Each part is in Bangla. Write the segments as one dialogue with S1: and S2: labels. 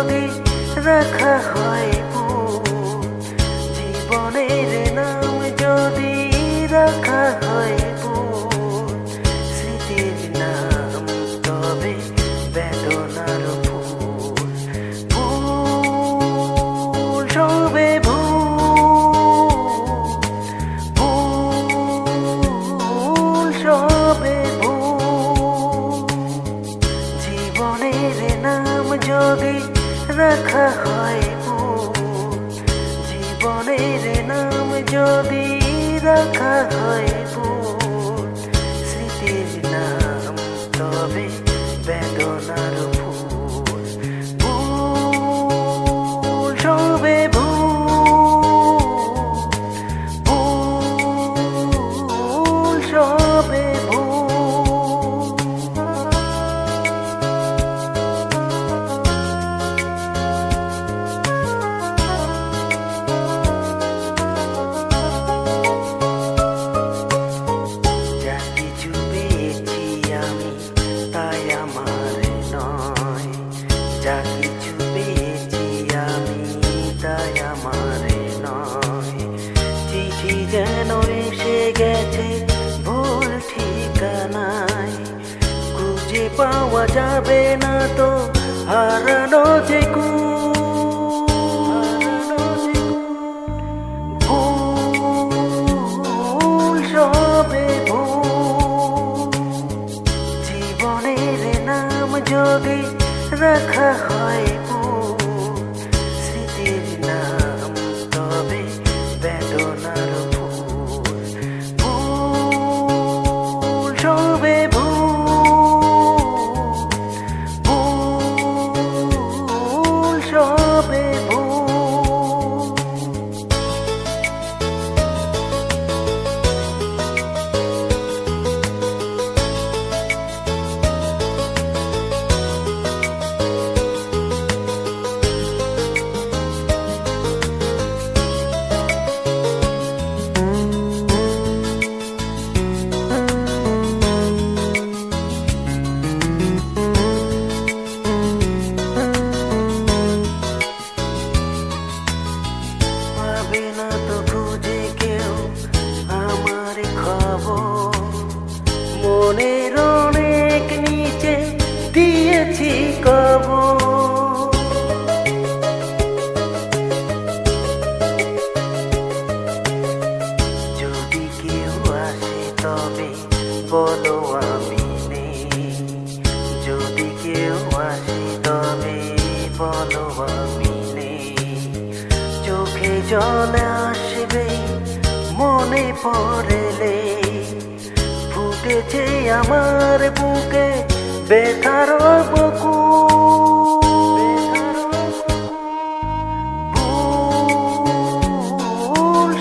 S1: যদি রাখা হয় জীবনের নাম যদি রাখা হয় স্মৃতির নাম তবে বেদনার ফুল ভুল সবে ভুল। ভুল সবে ভুল। জীবনের নাম যদি রাখা হয় ও জীবনের নাম যদি রাখা হয় ভুল তাই আমার নয়। চিঠি যেন গেছে, ভুল পাওয়া যাবে না তো, হারানো যদি রাখা হয় বেদনার ফুল মনের অনেক নিচে দিয়েছি কব যদি কেউ আসে তবে বলো আমি নেই। যদি কেউ আসে তবে বলো আমি নেই। চোখে জল আসবে, মনে পড়লে ফুটেছে আমার বুকে বেথার বকু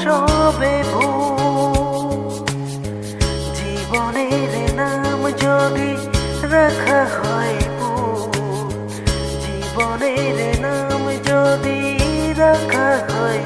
S1: সবে ভুল। জীবনের নাম যদি রাখা হয় জীবনের নাম যদি রাখা হয়